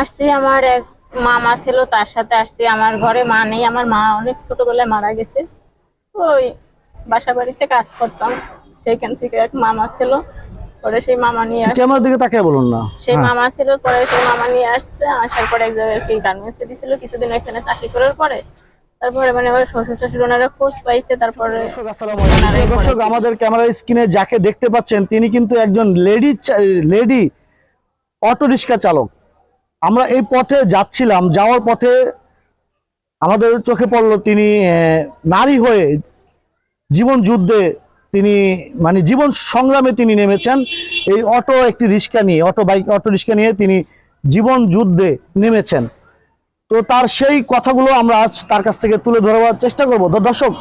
আসছি আমার এক মামা ছিল তার সাথে আসছি। আমার ঘরে মা নেই আমার মা অনেক ছোটবেলায় মারা গেছে। ওই বাসা বাড়িতে কাজ করতাম সেইখান থেকে এক মামা ছিল পরে সেই মামা নিয়ে ক্যামেরার দিকে তাকিয়ে বলুন না। সেই হ্যাঁ। মামা ছিল পরে সেই মামা নিয়ে আসছে আসার পরে এক জায়গায় কি গার্মেন্টসে দিছিল কিছুদিন এখানে চাকরি করার পরে। তারপরে মানে আমার শ্বশুর শাশুড়ি ওনারা খোঁজ পাইছে তারপরে। দর্শক আমাদের ক্যামেরার স্ক্রিনে যাকে দেখতে পাচ্ছেন তিনি কিন্তু একজন লেডি লেডি অটো রিক্সা চালক। আমরা এই পথে যাচ্ছিলাম, যাওয়ার পথে আমাদের চোখে পড়ল তিনি নারী হয়ে জীবন যুদ্ধে তিনি মানে জীবন সংগ্রামে তিনি নেমেছেন। এই অটো একটি রিক্সা নিয়ে, অটো বাইক, অটো রিক্সা নিয়ে তিনি জীবন যুদ্ধে নেমেছেন। তো তার সেই কথাগুলো আমরা আজ তার কাছ থেকে তুলে ধরবার চেষ্টা করব। তো দর্শক,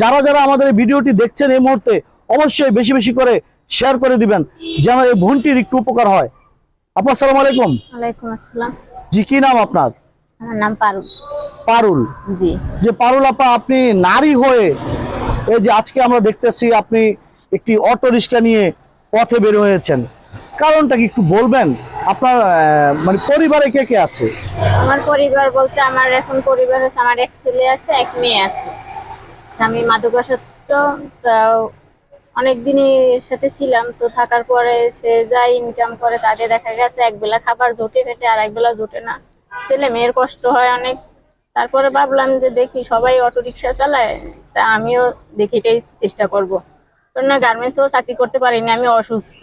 যারা যারা আমাদের এই ভিডিওটি দেখছেন এই মুহূর্তে, অবশ্যই বেশি বেশি করে শেয়ার করে দিবেন, যেন এই বোনটির একটু উপকার হয়। আপু আসসালামু আলাইকুম। ওয়ালাইকুম আসসালাম। জি কি নাম আপনার? আমার নাম পারুল। পারুল। জি। যে পারুল আপা আপনি নারী হয়ে এই যে আজকে আমরা দেখতেছি আপনি একটি অটো রিক্সা নিয়ে পথে বের হয়েছেন। কারণটা কি একটু বলবেন? আপনার মানে পরিবারে কে কে আছে? আমার পরিবার বলতে আমার এখন পরিবার হচ্ছে আমার এক ছেলে আছে এক মেয়ে আছে। স্বামী মাদকাসক্ত তাও অনেক দিনই এর সাথে ছিলাম, তো থাকার পরে সে যা ইনকাম করে তাতে দেখা গেছে একবেলা খাবার জোটে পেটে আর একবেলা জোটে না। ছেলে মেয়ের কষ্ট হয় অনেক। তারপরে ভাবলাম যে দেখি সবাই অটো চালায়, তা আমিও দেখি এটাই চেষ্টা করব। তো না গার্মেন্টসেও চাকরি করতে পারিনি, আমি অসুস্থ।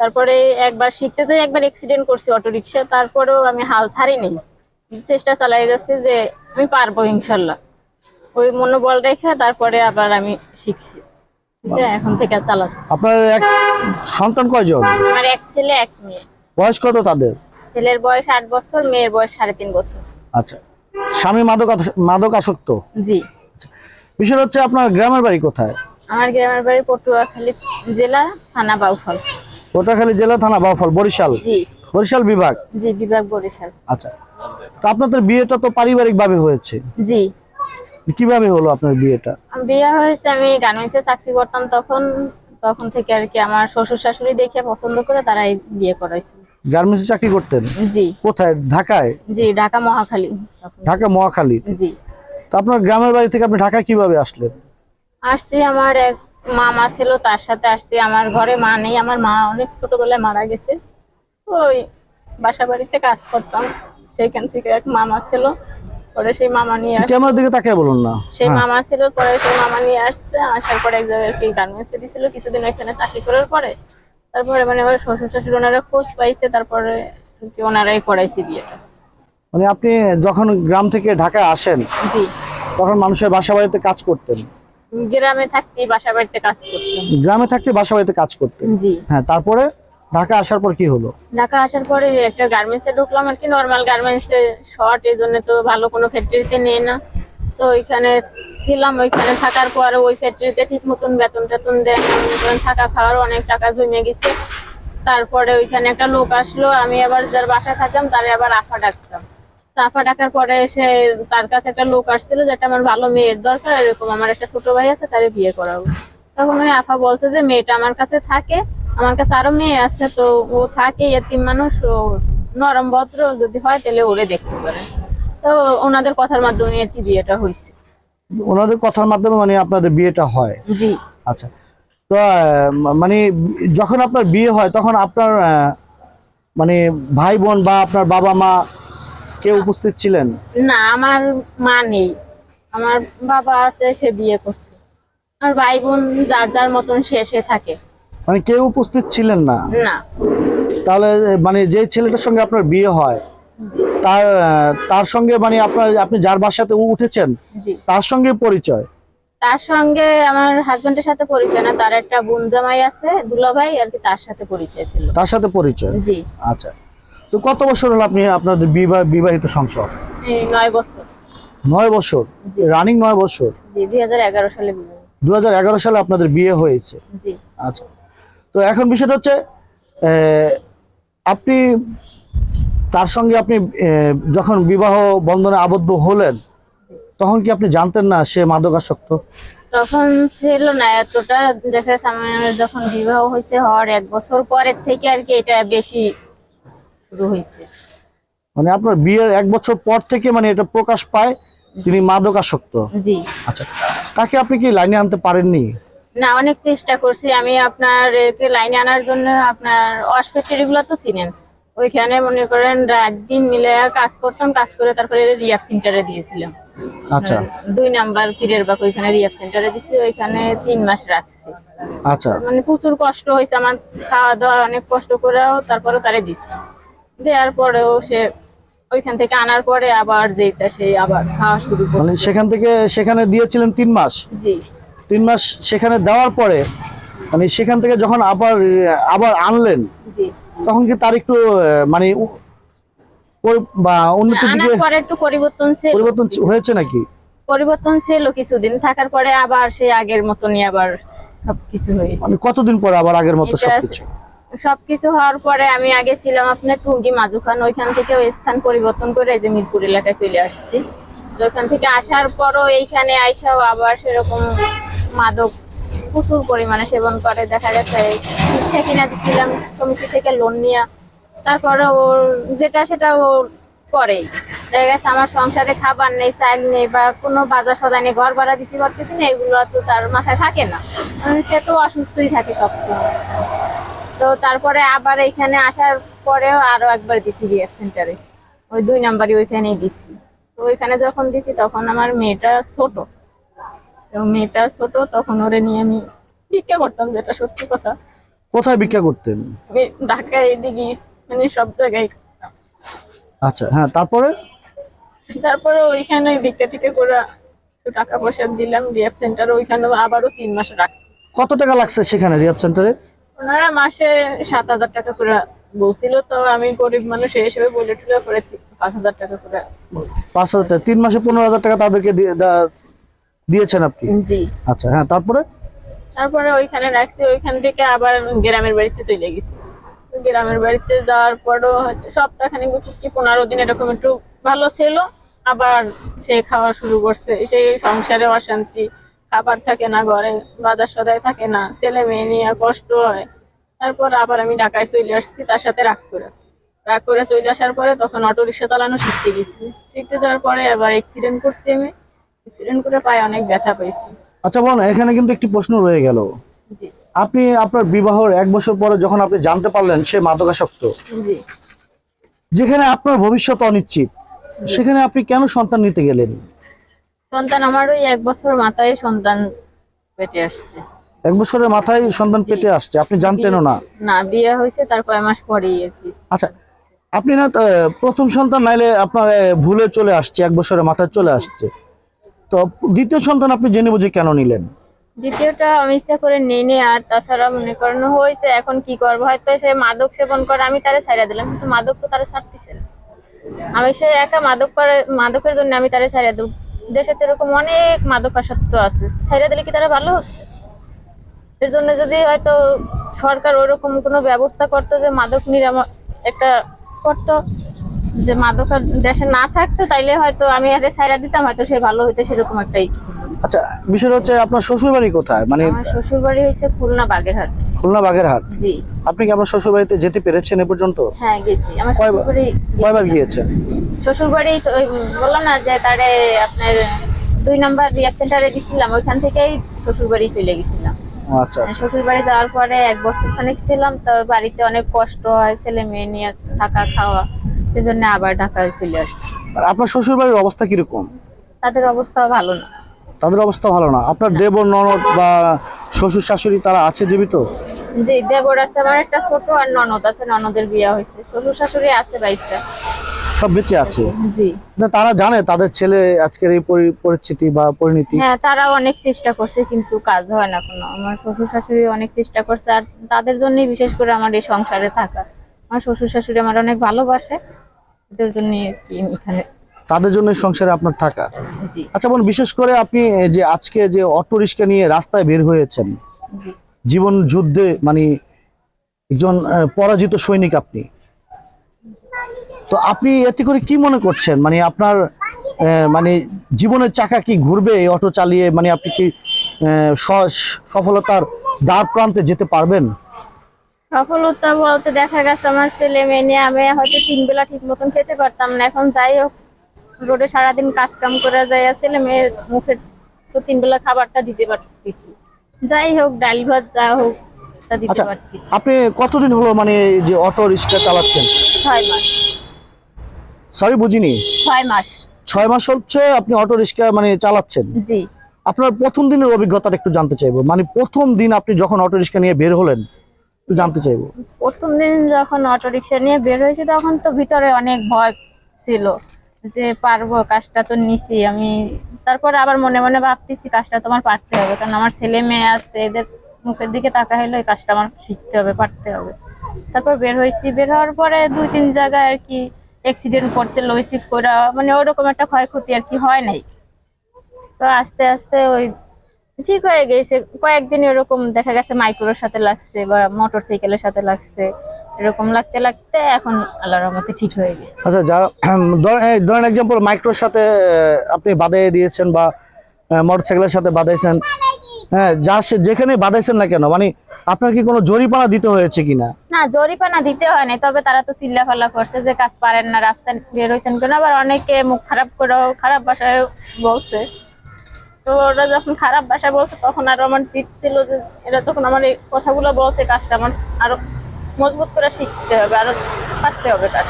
তারপরে একবার শিখতে যাই, একবার অ্যাক্সিডেন্ট করছি অটো রিক্সা তারপরেও আমি হাল ছাড়িনি। চেষ্টা চালাই যাচ্ছে যে আমি পারব ইনশাল্লাহ। ওই মনোবল রেখে তারপরে আবার আমি শিখছি। শিখে এখন থেকে চালাচ্ছি। আপনার এক সন্তান কয়জন? আমার এক ছেলে এক মেয়ে। বয়স কত তাদের? ছেলের বয়স আট বছর মেয়ের বয়স সাড়ে তিন বছর। আচ্ছা। স্বামী মাদক মাদক আসক্ত? জি। বিষয় হচ্ছে আপনার গ্রামের বাড়ি কোথায়? আমার গ্রামের বাড়ি পটুয়াখালী জেলা থানা বাউফল। কোটাখালী জেলা থানা বাউফল বরিশাল? জি। বরিশাল বিভাগ? জি বিভাগ বরিশাল। আচ্ছা। তো আপনাদের বিয়েটা তো পারিবারিক ভাবে হয়েছে। জি। কীভাবে হলো আপনার বিয়েটা? বিয়ে হয়েছে আমি গার্মেন্টসে চাকরি করতাম তখন তখন থেকে আর কি আমার শ্বশুর শাশুড়ি দেখে পছন্দ করে তারাই বিয়ে করাইছে। গার্মেন্টসে চাকরি করতেন? জি। কোথায়? ঢাকায়? জি ঢাকা মহাখালী। ঢাকা মহাখালী? জি। তো আপনার গ্রামের বাড়ি থেকে আপনি ঢাকায় কীভাবে আসলেন? আসছি আমার এক মামা ছিল তার সাথে আসছি। আমার ঘরে মা নেই আমার মা অনেক ছোটবেলায় মারা গেছে। ওই বাসা বাড়িতে কাজ করতাম সেইখান থেকে এক মামা ছিল। পরে সেই মামা নিয়ে আস। ক্যামেরার দিকে তাকিয়ে বলুন না। সেই হ্যাঁ। মামা ছিল পরে সেই মামা নিয়ে আসছে আসার পরে এক জায়গায় কি গার্মেন্টসে দিছিল কিছুদিন এখানে চাকরি করার পরে তারপরে মানে আমার শ্বশুর শাশুড়ি ওনারা খোঁজ পাইছে তারপরে ওনারাই করাইছে বিয়েটা মানে আপনি যখন গ্রাম থেকে ঢাকায় আসেন জি। তখন মানুষের বাসা বাড়িতে কাজ করতেন? গ্রামে থাকতে বাসা বাড়িতে কাজ করতাম। গ্রামে থাকতে বাসা বাড়িতে কাজ করতেন? জি। হ্যাঁ তারপরে? ঢাকা আসার পর কি হলো? ঢাকা আসার পরে একটা গার্মেন্টসে ঢুকলাম আর কি নর্মাল গার্মেন্টসে শর্ট এই জন্য তো ভালো কোনো ফ্যাক্টরিতে নেই না। তো ওইখানে ছিলাম, ওইখানে থাকার পরে ওই ফ্যাক্টরিতে ঠিক মতন বেতন টেতন দেয় থাকা খাওয়ার অনেক টাকা জমে গেছে। তারপরে ওইখানে একটা লোক আসলো, আমি আবার যার বাসায় থাকতাম, তারে আবার আফা ডাকতাম। আফা ডাকার পরে সে তার কাছে একটা লোক আসছিল যেটা আমার ভালো মেয়ের দরকার, এরকম আমার একটা ছোট ভাই আছে, তারে বিয়ে করাবো। তখন ওই আফা বলছে যে, মেয়েটা আমার কাছে থাকে আমার কাছে আরও মেয়ে আছে তো ও থাকে এতিম মানুষ ও নরম ভদ্র যদি হয় তাহলে ওরে দেখতে পারে। তো ওনাদের কথার মাধ্যমে আর কি বিয়েটা হয়েছে। ওনাদের কথার মাধ্যমে মানে আপনাদের বিয়েটা হয়? জি। আচ্ছা। তো মানে যখন আপনার বিয়ে হয় তখন আপনার মানে ভাই বোন বা আপনার বাবা মা কেউ উপস্থিত ছিলেন? না আমার মা নেই। আমার বাবা আছে সে বিয়ে করছে। আর ভাই বোন যার যার মতন সে সে থাকে। মানে কেউ উপস্থিত ছিলেন না। না। তাহলে মানে যে ছেলেটার সঙ্গে আপনার বিয়ে হয় তার তার সঙ্গে মানে আপনার আপনি যার বাসাতে উঠেছেন তার সঙ্গে পরিচয়? তার সঙ্গে আমার হাজবেন্ডের সাথে পরিচয় না তার একটা বোন জামাই আছে দুলাভাই আর কি তার সাথে পরিচয় ছিল। তার সাথে পরিচয়? জি। আচ্ছা। তো কত বছর হলো আপনি আপনাদের বিবাহ বিবাহিত সংসার? এই নয় বছর। নয় বছর? রানিং নয় বছর? জি দুই হাজার এগারো সালে বিয়ে হয়েছে। দু সালে আপনাদের বিয়ে হয়েছে? জি। আচ্ছা। তো এখন বিষয়টা হচ্ছে আপনি তার সঙ্গে আপনি যখন বিবাহ বন্ধনে আবদ্ধ হলেন তখন কি আপনি জানতেন না সে মাদকাসক্ত? তখন ছিল না এতটা। দেখা যাচ্ছে আমার যখন বিবাহ হয়েছে হওয়ার এক বছর পরের থেকে আর কি এটা বেশি শুরু হয়েছে। মানে আপনার বিয়ের এক বছর পর থেকে মানে এটা প্রকাশ পায় তিনি মাদকাসক্ত। জি। আচ্ছা তাকে আপনি কি লাইনে আনতে পারেননি? না অনেক চেষ্টা করছি। আমি আপনার লাইনে আনার জন্য আপনার ওয়াশ ফ্যাক্টরি গুলো তো চিনেন। ওইখানে মনে করেন রাত দিন মিলে কাজ করতাম কাজ করে তারপরে রিয়াব সেন্টারে দিয়েছিলাম। আচ্ছা। দুই নাম্বার পীরের বাক ওইখানে রিয়াব সেন্টারে দিছি ওইখানে তিন মাস রাখছি। আচ্ছা। মানে প্রচুর কষ্ট হয়েছে আমার খাওয়া দাওয়া অনেক কষ্ট করেও তারপরে তারে দিছি। দেওয়ার পরেও সে ওইখান থেকে আনার পরে আবার যেটা সেই আবার খাওয়া শুরু মানে করছে। সেখান থেকে সেখানে দিয়েছিলেন তিন মাস? জি। তিন মাস সেখানে দেওয়ার পরে মানে সেখান থেকে যখন আবার আবার আনলেন তখন কি তার একটু মানে বা উন্নতির দিকে একটু পরিবর্তন পরিবর্তন হয়েছে নাকি? পরিবর্তন ছিল কিছুদিন থাকার পরে আবার সেই আগের মতনই আবার সবকিছু হয়েছে। মানে কতদিন পরে আবার আগের মতো সবকিছু? সবকিছু হওয়ার পরে আমি আগে ছিলাম আপনার টুঙ্গি মাজুখান ওইখান থেকে স্থান পরিবর্তন করে যে মিরপুর এলাকায় চলে আসছি। ওইখান থেকে আসার পরও এইখানে আইসাও আবার সেরকম মাদক প্রচুর পরিমাণে সেবন করে, দেখা গেছে রিক্সা কিনা দিচ্ছিলাম সমিতি থেকে লোন নিয়ে। তারপরে ওর যেটা সেটা ও করেই। দেখা গেছে আমার সংসারে খাবার নেই, চাল নেই বা কোনো বাজার সদাই নেই, ঘর ভাড়া দিতে পারতেছি না, এগুলো তো তার মাথায় থাকে না। সে তো অসুস্থই থাকে সবসময়। তো তারপরে আবার এখানে আসার পরেও আরও একবার দিছি রিয়াক সেন্টারে ওই দুই নাম্বারই ওইখানেই দিছি। তো ওইখানে যখন দিছি তখন আমার মেয়েটা ছোট। মেয়েটা ছোট তখন ওরে নিয়ে আমি ভিক্ষা করতাম যেটা সত্যি কথা। কোথায় ভিক্ষা করতেন? আমি ঢাকায় এদিকে মানে সব জায়গায়। আচ্ছা হ্যাঁ তারপরে? তারপরে ওইখানে ভিক্ষা টিকা করে টাকা পয়সা দিলাম রিয়াব সেন্টারে ওইখানে আবারও তিন মাস রাখছি। কত টাকা লাগছে সেখানে রিয়াব সেন্টারে ওনারা মাসে সাত হাজার টাকা করে বলছিল তো আমি গরিব মানুষ এই হিসেবে বলে টুলে করে পাঁচ হাজার টাকা করে। পাঁচ হাজার টাকা তিন মাসে পনেরো হাজার টাকা তাদেরকে দিয়েছেন আপনি? জি। আচ্ছা হ্যাঁ তারপরে? তারপরে ওইখানে রাখছি ওইখান থেকে আবার গ্রামের বাড়িতে চলে গেছি। গ্রামের বাড়িতে যাওয়ার পরও হয়তো সপ্তাহখানিক কি পনেরো দিন এরকম একটু ভালো ছিল আবার সে খাওয়া শুরু করছে। সেই সংসারে অশান্তি খাবার থাকে না ঘরে বাজার সদাই থাকে না ছেলে মেয়ে নিয়ে কষ্ট হয়। তারপর আবার আমি ঢাকায় চলে আসছি তার সাথে রাগ করে। রাগ করে চলে আসার পরে তখন অটো রিক্সা চালানো শিখতে গেছি। শিখতে যাওয়ার পরে আবার অ্যাক্সিডেন্ট করছি আমি। অ্যাক্সিডেন্ট করে পায়ে অনেক ব্যথা পেয়েছি আচ্ছা বোন এখানে কিন্তু একটি প্রশ্ন রয়ে গেল। আপনি আপনার বিবাহর এক বছর পরে যখন আপনি জানতে পারলেন সে মাদকাসক্ত যেখানে আপনার ভবিষ্যৎ অনিশ্চিত সেখানে আপনি কেন সন্তান নিতে গেলেন? সন্তান আমার ওই এক বছর মাথায় সন্তান পেটে আসছে। এক বছরের মাথায় সন্তান পেটে আসছে আপনি জানতেনও না। না বিয়ে হয়েছে তার কয় মাস পরেই আর কি। আচ্ছা আপনি না প্রথম সন্তান নাইলে আপনার ভুলে চলে আসছে এক বছরের মাথায় চলে আসছে। তো দ্বিতীয় সন্তান আপনি জেনে বুঝে কেন নিলেন? দ্বিতীয়টা আমি ইচ্ছা করে নেই নি আর তাছাড়া মনে করেন হয়েছে, এখন কি করব? হয়তো সে মাদক সেবন করে, আমি তারে ছাইড়া দিলাম, কিন্তু মাদক তো তারা ছাড়তেছে না। আমি সে একা মাদক করে, মাদকের জন্য আমি তারে ছাইড়া দেবো দেশে তো এরকম অনেক মাদকাসক্ত আছে, ছাইড়া দিলে কি তারা ভালো হচ্ছে? এর জন্য যদি হয়তো সরকার ওরকম কোনো ব্যবস্থা করতো যে মাদক নিরাময় একটা করতো যে মাদক দেশে না থাকতো তাইলে হয়তো আমি আরে ছাইড়া দিতাম হয়তো সে ভালো হইতো সেরকম একটা ইচ্ছে আচ্ছা বিষয়টা হচ্ছে আপনার শ্বশুর বাড়ি কোথায়? মানে আমার শ্বশুর বাড়ি হয়েছে খুলনা বাগেরহাট। খুলনা বাগেরহাট? জি। আপনি কি আপনার শ্বশুর বাড়িতে যেতে পেরেছেন এ পর্যন্ত? হ্যাঁ গেছি। আমার শ্বশুর বাড়ি কয়বার গিয়েছেন? শ্বশুর বাড়ি ওই বললাম না যে তারে আপনার দুই নাম্বার রিয়াব সেন্টারে দিছিলাম ওইখান থেকেই শ্বশুর বাড়ি চলে গেছিলাম। আচ্ছা আচ্ছা। শ্বশুর বাড়ি যাওয়ার পরে এক বছর খানিক ছিলাম তো বাড়িতে অনেক কষ্ট হয় ছেলে মেয়ে নিয়ে থাকা খাওয়া। সেজন্য আবার ঢাকায় চলে আসছি। আর আপনার শ্বশুর বাড়ির অবস্থা কীরকম? তাদের অবস্থা ভালো না। তাদের অবস্থা ভালো না। আপনার দেবর ননদ বা শ্বশুর শাশুড়ি তারা আছে জীবিত? জি দেবর আছে আমার একটা ছোট আর ননদ আছে ননদের বিয়ে হয়েছে। শ্বশুর শাশুড়ি আছে বাইসা। সব বেঁচে আছে? জি। না, তারা জানে তাদের ছেলে আজকের এই পরি- পরিস্থিতি বা পরিণতি। হ্যাঁ তারা অনেক চেষ্টা করছে কিন্তু কাজ হয় না কোনো। আমার শ্বশুর শাশুড়ি অনেক চেষ্টা করছে আর তাদের জন্যই বিশেষ করে আমার এই সংসারে থাকা। আমার শ্বশুর শাশুড়ি আমার অনেক ভালোবাসে। এদের জন্য কি এখানে। তাদের জন্য সংসারে আপনার থাকা। আচ্ছা বোন বিশেষ করে আপনি যে আজকে যে অটো রিক্সা নিয়ে রাস্তায় বের হয়েছেন জীবন যুদ্ধে মানে একজন পরাজিত সৈনিক আপনি। তো আপনি এতে করে কি মনে করছেন? মানে আপনার আহ, মানে জীবনের চাকা কি ঘুরবে এই অটো চালিয়ে? মানে আপনি কি সফলতার দ্বার প্রান্তে যেতে পারবেন? সফলতা বলতে দেখা গেছে আমার ছেলে মেয়ে নিয়ে। আমি হয়তো তিন বেলা ঠিক মতন খেতে পারতাম না। এখন যাই হোক রোডে সারাদিন কাজ কাম করে যাই ছেলে মেয়ের মুখে তো তিন বেলা খাবারটা দিতে পারতেছি। যাই হোক ডাল ভাত যা হোক আচ্ছা আপনি কতদিন হলো মানে যে অটো রিক্সা চালাচ্ছেন? ছয় মাস। সরি বুঝিনি। ছয় মাস। ছয় মাস হচ্ছে আপনি অটো রিক্সা মানে চালাচ্ছেন? জি। আপনার প্রথম দিনের অভিজ্ঞতাটা একটু জানতে চাইব। মানে প্রথম দিন আপনি যখন অটো রিক্সা নিয়ে বের হলেন একটু জানতে চাইব। প্রথম দিন যখন অটো রিক্সা নিয়ে বের হয়েছি, তখন তো ভিতরে অনেক ভয় ছিল যে পারব, কাজটা তো নিছি আমি। তারপরে আবার মনে মনে ভাবতেছি, কাজটা তোমার পারতে হবে, কারণ আমার ছেলে মেয়ে আছে, এদের মুখের দিকে তাকা হইল এই কাজটা আমার শিখতে হবে, পারতে হবে। তারপর বের হয়েছি, বের হওয়ার পরে দুই তিন জায়গায় আর কি অ্যাক্সিডেন্ট করতে লইছি করা মানে ওরকম একটা ক্ষয়ক্ষতি আর কি হয় নাই। তো আস্তে আস্তে ওই ঠিক হয়ে গেছে। কয়েকদিন এরকম দেখা গেছে মাইক্রোর সাথে লাগছে বা মোটর সাইকেলের সাথে লাগছে। এরকম লাগতে লাগতে এখন আল্লাহর রহমতে ঠিক হয়ে গেছে। আচ্ছা যারা ধরেন- এক্সাম্পল মাইক্রোর সাথে আপনি বাদাই দিয়েছেন বা মোটরসাইকেলের সাথে বাদাইছেন হ্যাঁ যা সে যেখানে বাদাইছেন না কেন মানে আপনার কি কোনো জরিপানা দিতে হয়েছে কিনা? না জরিপানা দিতে হয় না তবে তারা তো চিল্লা ফাল্লা করছে যে কাজ পারেন না রাস্তায় বের হয়েছেন কেন আবার অনেকে মুখ খারাপ করেও খারাপ ভাষায় বলছে। তো ওরা যখন খারাপ ভাষায় বলছে তখন আরও আমার জিত ছিল যে এরা তখন আমার এই কথাগুলো বলছে কাজটা আমার আরও মজবুত করে শিখতে হবে আরও পারতে হবে কাজ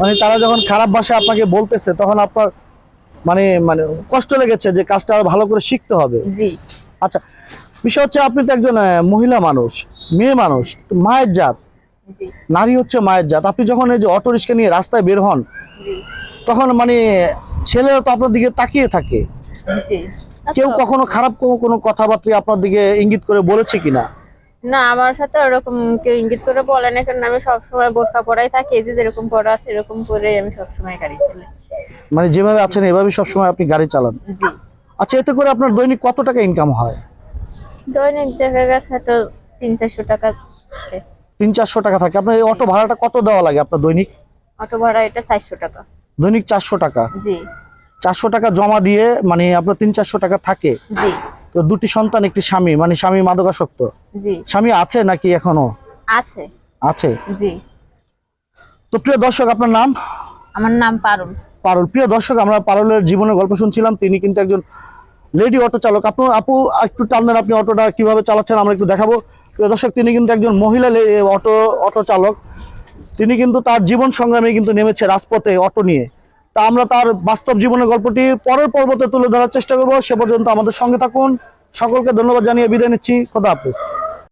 মানে তারা যখন খারাপ ভাষা আপনাকে বলতেছে তখন আপনার মানে মানে কষ্ট লেগেছে যে কাজটা আরও ভালো করে শিখতে হবে। জি। আচ্ছা বিষয় হচ্ছে আপনি তো একজন মহিলা মানুষ মেয়ে মানুষ মায়ের জাত। নারী হচ্ছে মায়ের জাত। আপনি যখন এই যে অটো রিক্সা নিয়ে রাস্তায় বের হন তখন মানে ছেলেরা তো আপনার দিকে তাকিয়ে থাকে। কেউ আচ্ছা। কখনো খারাপ কোনো কথাবার্তা আপনার দিকে ইঙ্গিত করে বলেছে কিনা? না আমার সাথে ওরকম কেউ ইঙ্গিত করে বলে না কারণ আমি সবসময় বোরখা পরাই থাকি এই যে যেরকম পরা আছে এরকম করে আমি সবসময় গাড়ি চালাই। মানে যেভাবে আছেন এভাবে সবসময় আপনি গাড়ি চালান? জি। আচ্ছা এতে করে আপনার দৈনিক কত টাকা ইনকাম হয়? দৈনিক দেখা গেছে তো তিন চারশো টাকা থাকে। তিন চারশো টাকা থাকে। আপনার এই অটো ভাড়াটা কত দেওয়া লাগে আপনার দৈনিক? অটো ভাড়া এটা চারশো টাকা। দৈনিক চারশো টাকা। জি। চারশো টাকা জমা দিয়ে মানে আপনার তিন চারশো টাকা থাকে। তো দুটি সন্তান একটি স্বামী মানে স্বামী মাদকাসক্ত। স্বামী আছে নাকি এখনও? আছে। আছে? জি। তো প্রিয় দর্শক আপনার নাম? আমার নাম পারুল। পারুল। প্রিয় দর্শক আমরা পারুলের জীবনের গল্প শুনছিলাম তিনি কিন্তু একজন লেডি অটো চালক। আপনি আপু একটু টান দেন আপনি অটোটা কীভাবে চালাচ্ছেন আমরা একটু দেখাবো। প্রিয় দর্শক তিনি কিন্তু একজন মহিলা অটো অটো চালক। তিনি কিন্তু তার জীবন সংগ্রামে কিন্তু নেমেছে রাজপথে অটো নিয়ে। তা আমরা তার বাস্তব জীবনের গল্পটি পরের পর্বতে তুলে ধরার চেষ্টা করব। সে পর্যন্ত আমাদের সঙ্গে থাকুন। সকলকে ধন্যবাদ জানিয়ে বিদায় নিচ্ছি। খোদা হাফিজ।